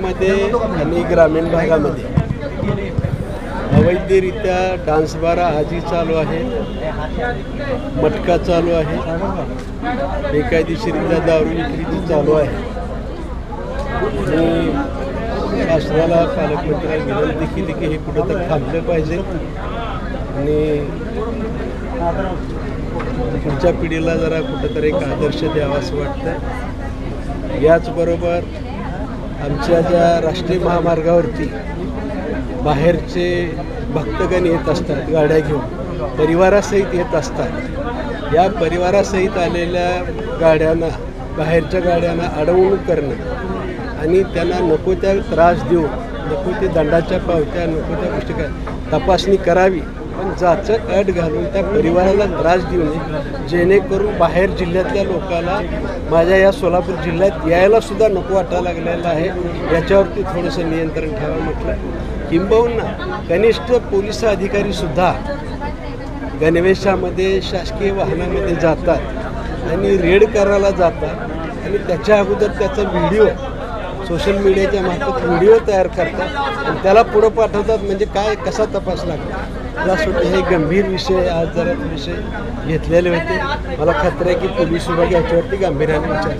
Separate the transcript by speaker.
Speaker 1: मध्ये आणि ग्रामीण भागामध्ये अवैधरित्या डान्स बारा आजही चालू आहे. मटका चालू आहे. बेकायदेशीरित्या दारू विक्री चालू आहे. आणि शासनाला पालकमंत्र्यांना विनंती केली की हे कुठं तर थांबलं पाहिजे. आणि पुढच्या पिढीला जरा कुठंतरी एक आदर्श द्यावा असं वाटतं याचबरोबर आमच्या ज्या राष्ट्रीय महामार्गावरती बाहेरचे भक्तगण येत असतात गाड्या घेऊन परिवारासहित येत असतात या परिवारासहित आलेल्या गाड्यांना बाहेरच्या गाड्यांना अडवणूक करणं आणि त्यांना नको त्या त्रास देऊन नको ते दंडाच्या पावत्या नको त्या गोष्टी काय तपासणी करावी. पण जाचक अट घालून त्या परिवाराला त्रास देऊ नये. जेणेकरून बाहेर जिल्ह्यातल्या लोकांना माझ्या या सोलापूर जिल्ह्यात यायला सुद्धा नको वाटायला लागलेलं आहे. याच्यावरती थोडंसं नियंत्रण ठेवावं म्हटलं. किंबहुना कनिष्ठ पोलीस अधिकारीसुद्धा गणवेशामध्ये शासकीय वाहनामध्ये जातात आणि रेड करायला जातात. आणि त्याच्या अगोदर त्याचा व्हिडिओ सोशल मीडियाच्या मार्फत व्हिडिओ तयार करतात. आणि त्याला पुढं पाठवतात म्हणजे काय कसा तपास लागतो? मला सुद्धा हे गंभीर विषय आज जरा विषय घेतलेले होते. मला खात्री आहे की पोलीस विभाग याच्यावरती गांभीर्याने विचार